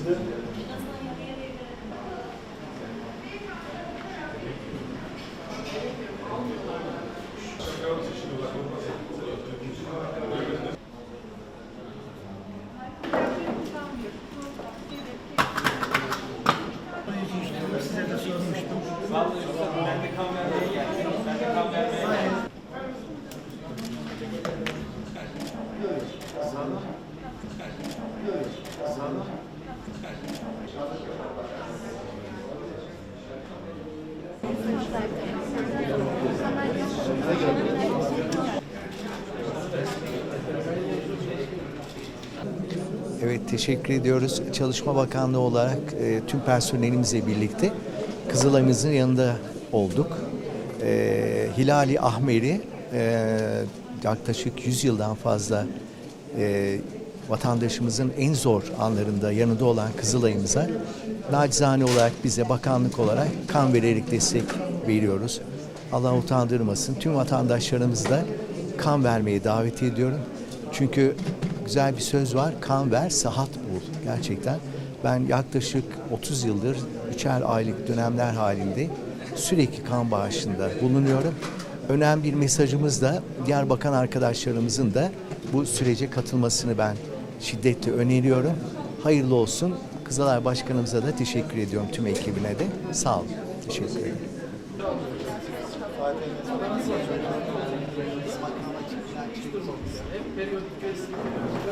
ikisi de Sana. Sana. Evet teşekkür ediyoruz. Çalışma Bakanlığı olarak e, tüm personelimizle birlikte Kızılay'ımızın yanında olduk. E, Hilali Ahmeri e, yaklaşık 100 yıldan fazla e, vatandaşımızın en zor anlarında yanında olan Kızılay'ımıza nacizane olarak bize bakanlık olarak kan vererek destek veriyoruz. Allah utandırmasın. Tüm vatandaşlarımızı da kan vermeye davet ediyorum. Çünkü güzel bir söz var. Kan ver, sıhhat bul. Gerçekten ben yaklaşık 30 yıldır üçer aylık dönemler halinde sürekli kan bağışında bulunuyorum. Önemli bir mesajımız da diğer bakan arkadaşlarımızın da bu sürece katılmasını ben şiddetle öneriyorum. Hayırlı olsun. Kızılay Başkanımıza da teşekkür ediyorum tüm ekibine de. Sağ olun. Teşekkür ederim.